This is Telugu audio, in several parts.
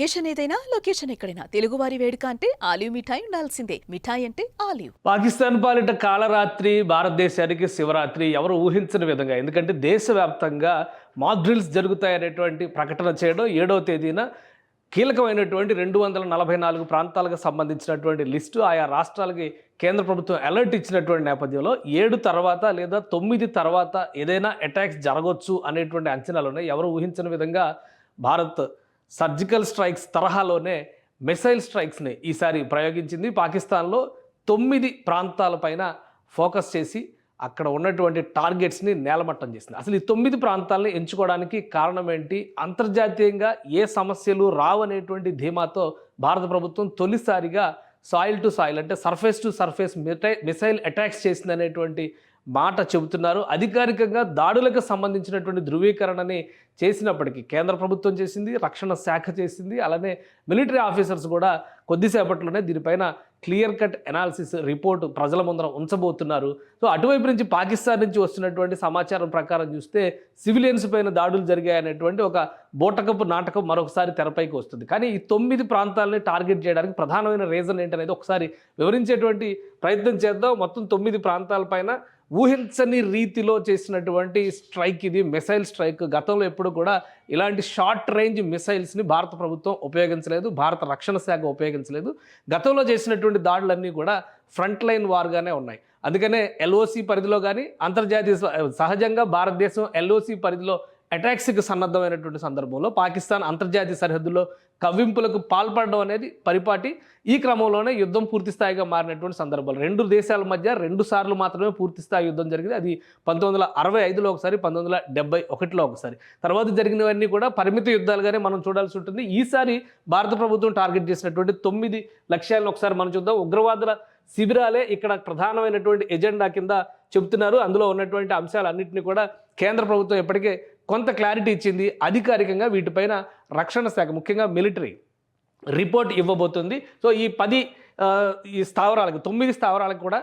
లొకేషన్ ఏదైనా లొకేషన్ ఎక్కడైనా. తెలుగువారి వేడుక అంటే ఆలివ్ మిఠాయి ఉండాల్సిందే. మిఠాయి అంటే ఆలివ్. పాకిస్తాన్ పాలిట కాలరాత్రి భారతదేశానికి శివరాత్రి ఎవరు ఊహించని విధంగా. ఎందుకంటే దేశవ్యాప్తంగా మాక్ డ్రిల్స్ జరుగుతాయనేటువంటి ప్రకటన చేయడం ఏడవ తేదీన కీలకమైనటువంటి రెండు వందల నలభై నాలుగు ప్రాంతాలకు సంబంధించినటువంటి లిస్టు ఆయా రాష్ట్రాలకి కేంద్ర ప్రభుత్వం అలర్ట్ ఇచ్చినటువంటి నేపథ్యంలో ఏడు తర్వాత లేదా తొమ్మిది తర్వాత ఏదైనా అటాక్స్ జరగవచ్చు అనేటువంటి అంచనాలు ఉన్నాయి. ఎవరు ఊహించని విధంగా భారత్ సర్జికల్ స్ట్రైక్స్ తరహాలోనే మిసైల్ స్ట్రైక్స్ని ఈసారి ప్రయోగించింది. పాకిస్తాన్లో తొమ్మిది ప్రాంతాలపైన ఫోకస్ చేసి అక్కడ ఉన్నటువంటి టార్గెట్స్ని నేలమట్టం చేసింది. అసలు ఈ తొమ్మిది ప్రాంతాలని ఎంచుకోవడానికి కారణం ఏంటి? అంతర్జాతీయంగా ఏ సమస్యలు రావనేటువంటి ధీమాతో భారత ప్రభుత్వం తొలిసారిగా సాయిల్ టు సాయిల్ అంటే surface to surface missile attacks చేసిందనేటువంటి మాట చెబుతున్నారు. అధికారికంగా దాడులకు సంబంధించినటువంటి ధృవీకరణని చేసినప్పటికీ కేంద్ర ప్రభుత్వం చేసింది రక్షణ శాఖ చేసింది అలానే మిలిటరీ ఆఫీసర్స్ కూడా కొద్దిసేపట్లోనే దీనిపైన క్లియర్ కట్ ఎనాలిసిస్ రిపోర్ట్ ప్రజల ముందర ఉంచబోతున్నారు. సో అటువైపు నుంచి పాకిస్తాన్ నుంచి వస్తున్నటువంటి సమాచారం ప్రకారం చూస్తే సివిలియన్స్ పైన దాడులు జరిగాయనేటువంటి ఒక బోటకపు నాటకం మరొకసారి తెరపైకి వస్తుంది. కానీ ఈ తొమ్మిది ప్రాంతాలని టార్గెట్ చేయడానికి ప్రధానమైన రీజన్ ఏంటనేది ఒకసారి వివరించేటువంటి ప్రయత్నం చేద్దాం. మొత్తం తొమ్మిది ప్రాంతాలపైన ఊహించని రీతిలో చేసినటువంటి స్ట్రైక్ ఇది. మిసైల్ స్ట్రైక్ గతంలో ఎప్పుడు కూడా ఇలాంటి షార్ట్ రేంజ్ మిసైల్స్ని భారత ప్రభుత్వం ఉపయోగించలేదు భారత రక్షణ శాఖ ఉపయోగించలేదు. గతంలో చేసినటువంటి దాడులన్నీ కూడా ఫ్రంట్ లైన్ వార్గానే ఉన్నాయి. అందుకనే ఎల్ఓసి పరిధిలో కానీ అంతర్జాతీయ సహజంగా భారతదేశం ఎల్ఓసి పరిధిలో అటాక్స్కి సన్నద్ధమైనటువంటి సందర్భంలో పాకిస్తాన్ అంతర్జాతీయ సరిహద్దుల్లో కవ్వింపులకు పాల్పడడం అనేది పరిపాటి ఈ క్రమంలోనే యుద్ధం పూర్తిస్థాయిగా మారినటువంటి సందర్భాలు. రెండు దేశాల మధ్య రెండు సార్లు మాత్రమే పూర్తిస్థాయి యుద్ధం జరిగింది. అది పంతొమ్మిది వందల అరవై ఐదులో ఒకసారి పంతొమ్మిది వందల డెబ్బై ఒకటిలో ఒకసారి. తర్వాత జరిగినవన్నీ కూడా పరిమిత యుద్ధాలుగానే మనం చూడాల్సి ఉంటుంది. ఈసారి భారత ప్రభుత్వం టార్గెట్ చేసినటువంటి తొమ్మిది లక్ష్యాలను ఒకసారి మనం చూద్దాం. ఉగ్రవాదుల శిబిరాలే ఇక్కడ ప్రధానమైనటువంటి ఎజెండా కింద చెబుతున్నారు. అందులో ఉన్నటువంటి అంశాలన్నింటినీ కూడా కేంద్ర ప్రభుత్వం ఎప్పటికే కొంత క్లారిటీ ఇచ్చింది. అధికారికంగా వీటిపైన రక్షణ శాఖ ముఖ్యంగా మిలిటరీ రిపోర్ట్ ఇవ్వబోతుంది. సో ఈ పది ఈ స్థావరాలకు తొమ్మిది స్థావరాలకు కూడా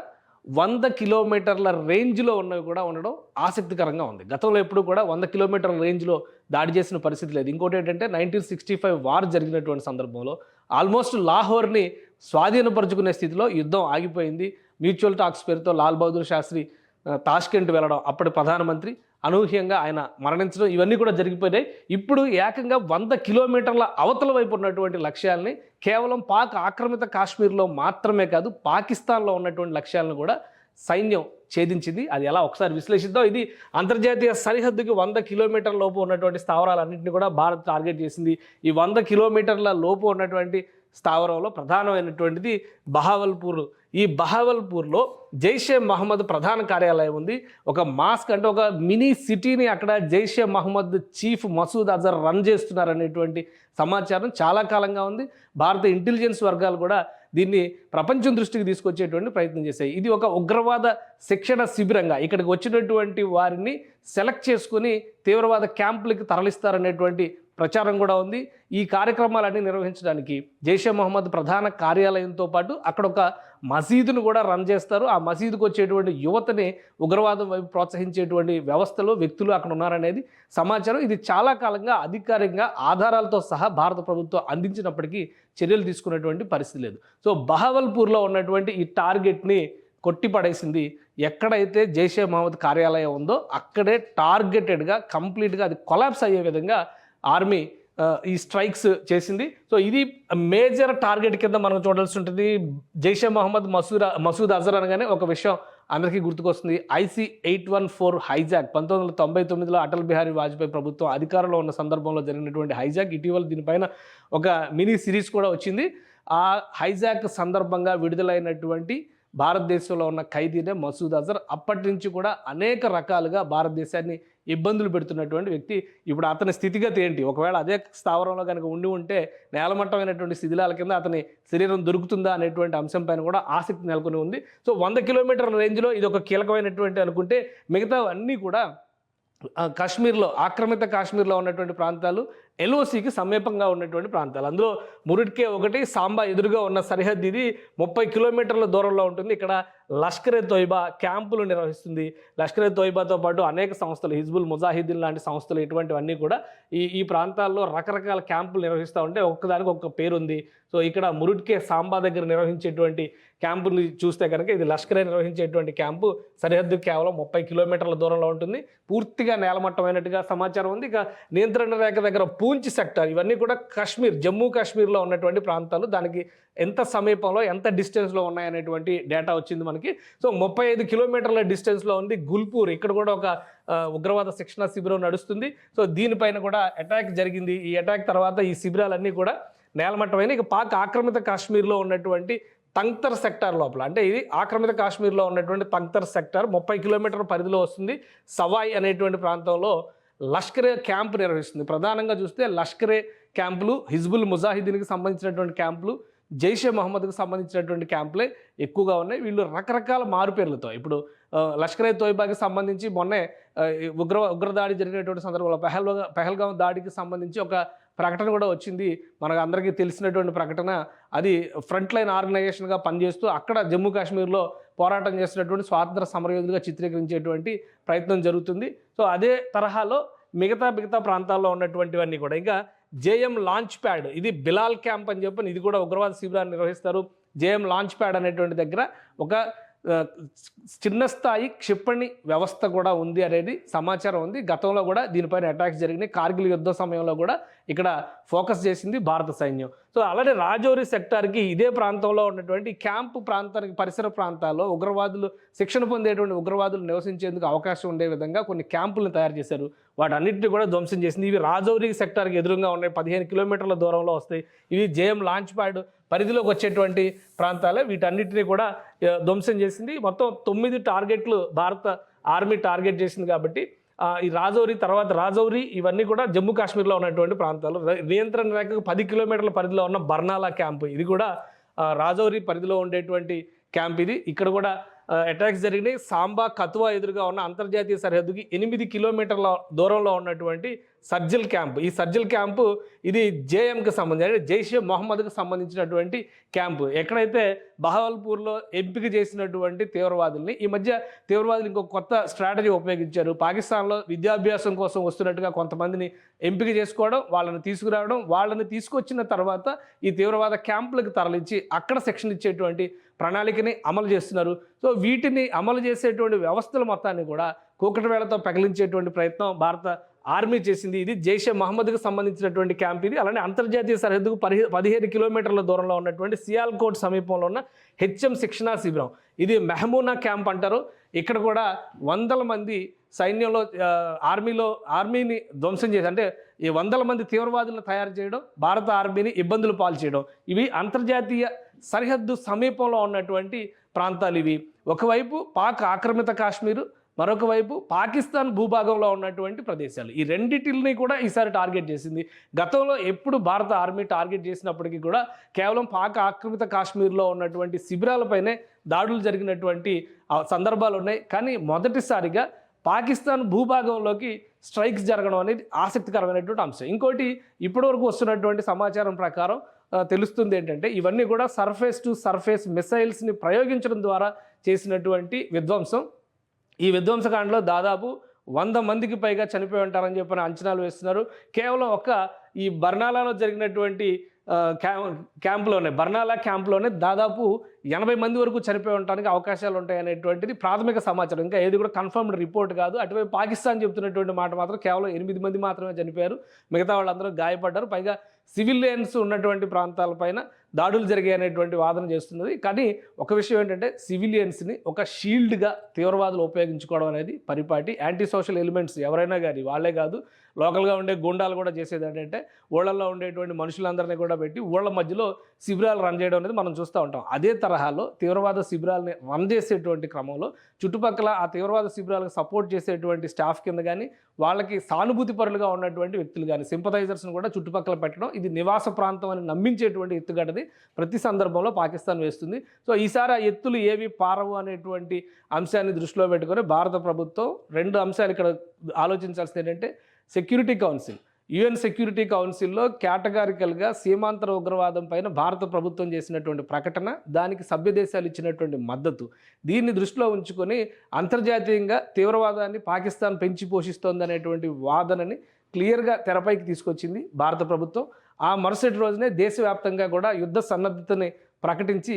వంద కిలోమీటర్ల రేంజ్లో ఉన్నవి కూడా ఉండడం ఆసక్తికరంగా ఉంది. గతంలో ఎప్పుడు కూడా వంద కిలోమీటర్ల రేంజ్లో దాడి చేసిన పరిస్థితి లేదు. ఇంకోటి ఏంటంటే నైన్టీన్ సిక్స్టీ ఫైవ్ వార్ జరిగినటువంటి సందర్భంలో ఆల్మోస్ట్ లాహోర్ని స్వాధీనపరుచుకునే స్థితిలో యుద్ధం ఆగిపోయింది. మ్యూచువల్ టాక్స్ పేరుతో లాల్ బహదూర్ శాస్త్రి తాష్కెంట్ వెళ్ళడం అప్పటి ప్రధానమంత్రి అనూహ్యంగా ఆయన మరణించడం ఇవన్నీ కూడా జరిగిపోయినాయి. ఇప్పుడు ఏకంగా వంద కిలోమీటర్ల అవతల వైపు ఉన్నటువంటి లక్ష్యాలని కేవలం పాక్ ఆక్రమిత కాశ్మీర్లో మాత్రమే కాదు పాకిస్తాన్లో ఉన్నటువంటి లక్ష్యాలను కూడా సైన్యం ఛేదించింది. అది ఎలా ఒకసారి విశ్లేషిద్దాం. ఇది అంతర్జాతీయ సరిహద్దుకి వంద కిలోమీటర్ల లోపు ఉన్నటువంటి స్థావరాలన్నింటినీ కూడా భారత్ టార్గెట్ చేసింది. ఈ వంద కిలోమీటర్ల లోపు ఉన్నటువంటి స్థావరంలో ప్రధానమైనటువంటిది బహావల్పూర్ ఈ బహావల్పూర్లో జైషే మహమ్మద్ ప్రధాన కార్యాలయం ఉంది. ఒక మాస్క్ అంటే ఒక మినీ సిటీని అక్కడ జైషే మహమ్మద్ చీఫ్ మసూద్ అజర్ రన్ చేస్తున్నారనేటువంటి సమాచారం చాలా కాలంగా ఉంది. భారత ఇంటెలిజెన్స్ వర్గాలు కూడా దీన్ని ప్రపంచం దృష్టికి తీసుకొచ్చేటువంటి ప్రయత్నం చేశాయి. ఇది ఒక ఉగ్రవాద శిక్షణ శిబిరంగా ఇక్కడికి వచ్చినటువంటి వారిని సెలెక్ట్ చేసుకుని తీవ్రవాద క్యాంపులకి తరలిస్తారనేటువంటి ప్రచారం కూడా ఉంది. ఈ కార్యక్రమాలన్నీ నిర్వహించడానికి జైషే మహమ్మద్ ప్రధాన కార్యాలయంతో పాటు అక్కడ ఒక మసీదును కూడా రన్ చేస్తారు. ఆ మసీదుకు వచ్చేటువంటి యువతని ఉగ్రవాదం వైపు ప్రోత్సహించేటువంటి వ్యవస్థలు వ్యక్తులు అక్కడ ఉన్నారనేది సమాచారం. ఇది చాలా కాలంగా అధికారికంగా ఆధారాలతో సహా భారత ప్రభుత్వం అందించినప్పటికీ చర్యలు తీసుకున్నటువంటి పరిస్థితి లేదు. సో బహవల్పూర్లో ఉన్నటువంటి ఈ టార్గెట్ని కొట్టిపడేసింది ఎక్కడైతే జైషే మహమ్మద్ కార్యాలయం ఉందో అక్కడే టార్గెటెడ్గా కంప్లీట్గా అది కొలాప్స్ అయ్యే విధంగా ఆర్మీ ఈ స్ట్రైక్స్ చేసింది. సో ఇది మేజర్ టార్గెట్ కింద మనం చూడాల్సి ఉంటుంది జైషే మహమ్మద్ మసూద్ మసూద్ అజర్ అనగానే ఒక విషయం అందరికీ గుర్తుకొస్తుంది. IC eight one four hijack. పంతొమ్మిది వందల తొంభై తొమ్మిదిలో అటల్ బిహారీ వాజ్పేయి ప్రభుత్వం అధికారంలో ఉన్న సందర్భంలో జరిగినటువంటి హైజాక్. ఇటీవల దీనిపైన ఒక మినీ సిరీస్ కూడా వచ్చింది. ఆ హైజాక్ సందర్భంగా విడుదలైనటువంటి భారతదేశంలో ఉన్న ఖైదీనే మసూద్ అజర్. అప్పటి నుంచి కూడా అనేక రకాలుగా భారతదేశాన్ని ఇబ్బందులు పెడుతున్నటువంటి వ్యక్తి. ఇప్పుడు అతని స్థితిగతి ఏంటి? ఒకవేళ అదే స్థావరంలో కనుక ఉండి ఉంటే నేలమట్టమైనటువంటి శిథిలాల కింద అతని శరీరం దొరుకుతుందా అనేటువంటి అంశం పైన కూడా ఆసక్తి నెలకొని ఉంది. సో వంద కిలోమీటర్ల రేంజ్లో ఇది ఒక కీలకమైనటువంటి అనుకుంటే మిగతా అన్నీ కూడా కాశ్మీర్లో ఆక్రమిత కాశ్మీర్లో ఉన్నటువంటి ప్రాంతాలు ఎల్ఓసికి సమీపంగా ఉన్నటువంటి ప్రాంతాలు. అందులో మురిడ్కే ఒకటి సాంబా ఎదురుగా ఉన్న సరిహద్దు ఇది ముప్పై కిలోమీటర్ల దూరంలో ఉంటుంది. ఇక్కడ లష్కరే తోయిబా క్యాంపులు నిర్వహిస్తుంది. లష్కరే తోయిబాతో పాటు అనేక సంస్థలు హిజ్బుల్ ముజాహిద్దీన్ లాంటి సంస్థలు ఇటువంటివన్నీ కూడా ఈ ఈ ప్రాంతాల్లో రకరకాల క్యాంపులు నిర్వహిస్తూ ఉంటే ఒక్కదానికి ఒక్క పేరు ఉంది సో ఇక్కడ మురుడ్కే సాంబా దగ్గర నిర్వహించేటువంటి క్యాంపులు చూస్తే కనుక ఇది లష్కరే నిర్వహించేటువంటి క్యాంపు. సరిహద్దు కేవలం ముప్పై కిలోమీటర్ల దూరంలో ఉంటుంది. పూర్తిగా నేలమట్టమైనట్టుగా సమాచారం ఉంది. ఇక నియంత్రణ రేఖ దగ్గర పూంచ్ సెక్టర్. ఇవన్నీ కూడా కాశ్మీర్ జమ్మూ కాశ్మీర్లో ఉన్నటువంటి ప్రాంతాలు. దానికి ఎంత సమీపంలో ఎంత డిస్టెన్స్లో ఉన్నాయనేటువంటి డేటా వచ్చింది మనకి. సో ముప్పై ఐదు కిలోమీటర్ల డిస్టెన్స్లో ఉంది గుల్పూర్. ఇక్కడ కూడా ఒక ఉగ్రవాద శిక్షణ శిబిరం నడుస్తుంది. సో దీనిపైన కూడా అటాక్ జరిగింది. ఈ అటాక్ తర్వాత ఈ శిబిరాలన్నీ కూడా నేలమట్టమైన ఇక పాక్ ఆక్రమిత కాశ్మీర్లో ఉన్నటువంటి తంక్తర్ సెక్టార్ లోపల. అంటే ఇది ఆక్రమిత కాశ్మీర్లో ఉన్నటువంటి తంక్తర్ సెక్టార్. ముప్పై కిలోమీటర్ పరిధిలో వస్తుంది. సవాయ్ అనేటువంటి ప్రాంతంలో లష్కరే క్యాంప్ నిర్వహిస్తుంది. ప్రధానంగా చూస్తే లష్కరే క్యాంపులు హిజ్బుల్ ముజాహిదీన్కి సంబంధించినటువంటి క్యాంపులు జైషే మహమ్మద్కి సంబంధించినటువంటి క్యాంపులే ఎక్కువగా ఉన్నాయి. వీళ్ళు రకరకాల మారుపేర్లతో ఇప్పుడు లష్కరే తోయిబాకి సంబంధించి మొన్నే ఉగ్ర ఉగ్రదాడి జరిగినటువంటి సందర్భంలో పెహల్గా పెహల్గాం దాడికి సంబంధించి ఒక ప్రకటన కూడా వచ్చింది. మనకు అందరికీ తెలిసినటువంటి ప్రకటన. అది ఫ్రంట్ లైన్ ఆర్గనైజేషన్గా పనిచేస్తూ అక్కడ జమ్మూ కాశ్మీర్లో పోరాటం చేసినటువంటి స్వాతంత్ర సమరయోధులుగా చిత్రీకరించేటువంటి ప్రయత్నం జరుగుతుంది. సో అదే తరహాలో మిగతా మిగతా ప్రాంతాల్లో ఉన్నటువంటివన్నీ కూడా. ఇంకా జేఎం లాంచ్ ప్యాడ్ ఇది బిలాల్ క్యాంప్ అని చెప్పని ఇది కూడా ఉగ్రవాద శిబిరాన్ని నిర్వహిస్తారు. జేఎం లాంచ్ ప్యాడ్ అనేటువంటి దగ్గర ఒక చిన్న స్థాయి క్షిపణి వ్యవస్థ కూడా ఉంది అనేది సమాచారం ఉంది. గతంలో కూడా దీనిపైన అటాక్స్ జరిగినాయి. కార్గిల్ యుద్ధ సమయంలో కూడా ఇక్కడ ఫోకస్ చేసింది భారత సైన్యం. సో అలానే రాజౌరి సెక్టార్కి ఇదే ప్రాంతంలో ఉన్నటువంటి క్యాంపు ప్రాంతానికి పరిసర ప్రాంతాల్లో ఉగ్రవాదులు శిక్షణ పొందేటువంటి ఉగ్రవాదులు నివసించేందుకు అవకాశం ఉండే విధంగా కొన్ని క్యాంపులను తయారు చేశారు. వాటన్నిటిని కూడా ధ్వంసం చేసింది. ఇవి రాజౌరి సెక్టార్కి ఎదురుగా ఉన్నాయి. పదిహేను కిలోమీటర్ల దూరంలో వస్తాయి. ఇవి జేఎం లాంచ్ ప్యాడ్ పరిధిలోకి వచ్చేటువంటి ప్రాంతాలే. వీటన్నిటిని కూడా ధ్వంసం చేసింది. మొత్తం తొమ్మిది టార్గెట్లు భారత ఆర్మీ టార్గెట్ చేసింది కాబట్టి ఈ రాజౌరి తర్వాత రాజౌరి ఇవన్నీ కూడా జమ్మూ కాశ్మీర్లో ఉన్నటువంటి ప్రాంతాలు. నియంత్రణ రేఖకు పది కిలోమీటర్ల పరిధిలో ఉన్న బర్నాలా క్యాంపు. ఇది కూడా రాజౌరి పరిధిలో ఉండేటువంటి క్యాంప్ ఇది. ఇక్కడ కూడా అటాక్స్ జరిగినాయి. సాంబా కతువా ఎదురుగా ఉన్న అంతర్జాతీయ సరిహద్దుకి ఎనిమిది కిలోమీటర్ల దూరంలో ఉన్నటువంటి సర్జిల్ క్యాంప్. ఈ సర్జిల్ క్యాంపు ఇది జేఎంకి సంబంధించి అంటే జైషే మొహమ్మద్కి సంబంధించినటువంటి క్యాంపు. ఎక్కడైతే బహవల్పూర్లో ఎంపిక చేసినటువంటి తీవ్రవాదుల్ని ఈ మధ్య తీవ్రవాదులు ఇంకొక కొత్త స్ట్రాటజీ ఉపయోగించారు. పాకిస్తాన్లో విద్యాభ్యాసం కోసం వస్తున్నట్టుగా కొంతమందిని ఎంపిక చేసుకోవడం వాళ్ళని తీసుకురావడం వాళ్ళని తీసుకొచ్చిన తర్వాత ఈ తీవ్రవాద క్యాంపులకు తరలించి అక్కడ శిక్షణ ఇచ్చేటువంటి ప్రణాళికని అమలు చేస్తున్నారు. సో వీటిని అమలు చేసేటువంటి వ్యవస్థల మొత్తాన్ని కూడా కూకటవేళతో పగిలించేటువంటి ప్రయత్నం భారత ఆర్మీ చేసింది ఇది. జైషే మహమ్మద్కు సంబంధించినటువంటి క్యాంప్ ఇది. అలానే అంతర్జాతీయ సరిహద్దుకు పదిహే పదిహేను కిలోమీటర్ల దూరంలో ఉన్నటువంటి సియాల్కోట్ సమీపంలో ఉన్న హెచ్ఎం శిక్షణా శిబిరం. ఇది మెహమూనా క్యాంప్ అంటారు. ఇక్కడ కూడా వందల మంది సైన్యంలో ఆర్మీలో ఆర్మీని ధ్వంసం చేసి అంటే ఈ వందల మంది తీవ్రవాదులను తయారు చేయడం భారత ఆర్మీని ఇబ్బందులు పాలు చేయడం. ఇవి అంతర్జాతీయ సరిహద్దు సమీపంలో ఉన్నటువంటి ప్రాంతాలు ఇవి. ఒకవైపు పాక్ ఆక్రమిత కాశ్మీరు మరొక వైపు పాకిస్తాన్ భూభాగంలో ఉన్నటువంటి ప్రదేశాలు. ఈ రెండిటిని కూడా ఈసారి టార్గెట్ చేసింది. గతంలో ఎప్పుడు భారత ఆర్మీ టార్గెట్ చేసినప్పటికీ కూడా కేవలం పాక్ ఆక్రమిత కాశ్మీర్లో ఉన్నటువంటి శిబిరాలపైనే దాడులు జరిగినటువంటి సందర్భాలు ఉన్నాయి కానీ మొదటిసారిగా పాకిస్తాన్ భూభాగంలోకి స్ట్రైక్స్ జరగడం అనేది ఆసక్తికరమైనటువంటి అంశం. ఇంకోటి ఇప్పటివరకు వస్తున్నటువంటి సమాచారం ప్రకారం తెలుస్తుంది ఏంటంటే ఇవన్నీ కూడా సర్ఫేస్ టు సర్ఫేస్ మిసైల్స్ని ప్రయోగించడం ద్వారా చేసినటువంటి విధ్వంసం. ఈ విధ్వంసకాండలో దాదాపు వంద మందికి పైగా చనిపోయి ఉంటారని చెప్పిన అంచనాలు వేస్తున్నారు. కేవలం ఒక ఈ బర్నాలాలో జరిగినటువంటి క్యా క్యాంపులోనే బర్నాలా క్యాంప్లోనే దాదాపు ఎనభై మంది వరకు చనిపోయి ఉండడానికి అవకాశాలు ఉంటాయి అనేటువంటిది ప్రాథమిక సమాచారం. ఇంకా ఏది కూడా కన్ఫర్మ్డ్ రిపోర్ట్ కాదు. అటువైపు పాకిస్తాన్ చెప్తున్నటువంటి మాట మాత్రం కేవలం ఎనిమిది మంది మాత్రమే చనిపోయారు. మిగతా వాళ్ళందరూ గాయపడ్డారు. పైగా సివిలియన్స్ ఉన్నటువంటి ప్రాంతాలపైన దాడులు జరిగాయనేటువంటి వాదన చేస్తున్నది. కానీ ఒక విషయం ఏంటంటే సివిలియన్స్ని ఒక షీల్డ్గా తీవ్రవాదులు ఉపయోగించుకోవడం అనేది పరిపాటి. యాంటీ సోషల్ ఎలిమెంట్స్ ఎవరైనా కానీ వాళ్ళే కాదు లోకల్గా ఉండే గుండాలు కూడా చేసేది ఏంటంటే ఊళ్ళల్లో ఉండేటువంటి మనుషులందరినీ కూడా పెట్టి ఊళ్ళ మధ్యలో శిబిరాలు రన్ చేయడం అనేది మనం చూస్తూ ఉంటాం. అదే తరహాలో తీవ్రవాద శిబిరాలని రన్ చేసేటువంటి క్రమంలో చుట్టుపక్కల ఆ తీవ్రవాద శిబిరాలకు సపోర్ట్ చేసేటువంటి స్టాఫ్ కింద కానీ వాళ్ళకి సానుభూతి పరులుగా ఉన్నటువంటి వ్యక్తులు కానీ సింపథైజర్స్ని కూడా చుట్టుపక్కల పెట్టడం ఇది నివాస ప్రాంతం అని నమ్మించేటువంటి ఎత్తుగడది ప్రతి సందర్భంలో పాకిస్తాన్ వేస్తుంది. సో ఈసారి ఆ ఎత్తులు ఏవి పారవు అనేటువంటి అంశాన్ని దృష్టిలో పెట్టుకొని భారత ప్రభుత్వం రెండు అంశాలు ఇక్కడ ఆలోచించాల్సింది ఏంటంటే సెక్యూరిటీ కౌన్సిల్ యుఎన్ సెక్యూరిటీ కౌన్సిల్లో కేటగారికల్గా సీమాంతర ఉగ్రవాదం పైన భారత ప్రభుత్వం చేసినటువంటి ప్రకటన దానికి సభ్య దేశాలు ఇచ్చినటువంటి మద్దతు. దీన్ని దృష్టిలో ఉంచుకొని అంతర్జాతీయంగా తీవ్రవాదాన్ని పాకిస్తాన్ పెంచి పోషిస్తోందనేటువంటి వాదనని క్లియర్గా తెరపైకి తీసుకొచ్చింది భారత ప్రభుత్వం. ఆ మరుసటి రోజునే దేశవ్యాప్తంగా కూడా యుద్ధ సన్నద్ధతని ప్రకటించి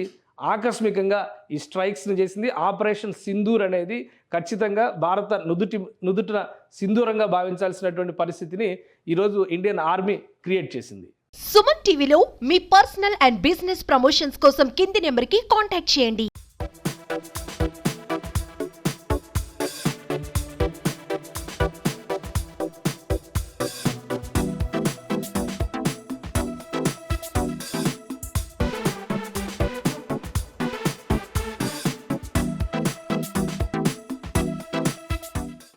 ఆకస్మికంగా ఈ స్ట్రైక్స్ని చేసింది. ఆపరేషన్ సింధూర్ అనేది ఖచ్చితంగా భారత నుదుటి నుదుటిన సింధూరంగా భావించాల్సినటువంటి పరిస్థితిని ఈరోజు ఇండియన్ ఆర్మీ క్రియేట్ చేసింది. సుమన్ టీవీలో మీ పర్సనల్ అండ్ బిజినెస్ ప్రమోషన్స్ కోసం కింది నెంబర్కి కాంటాక్ట్ చేయండి.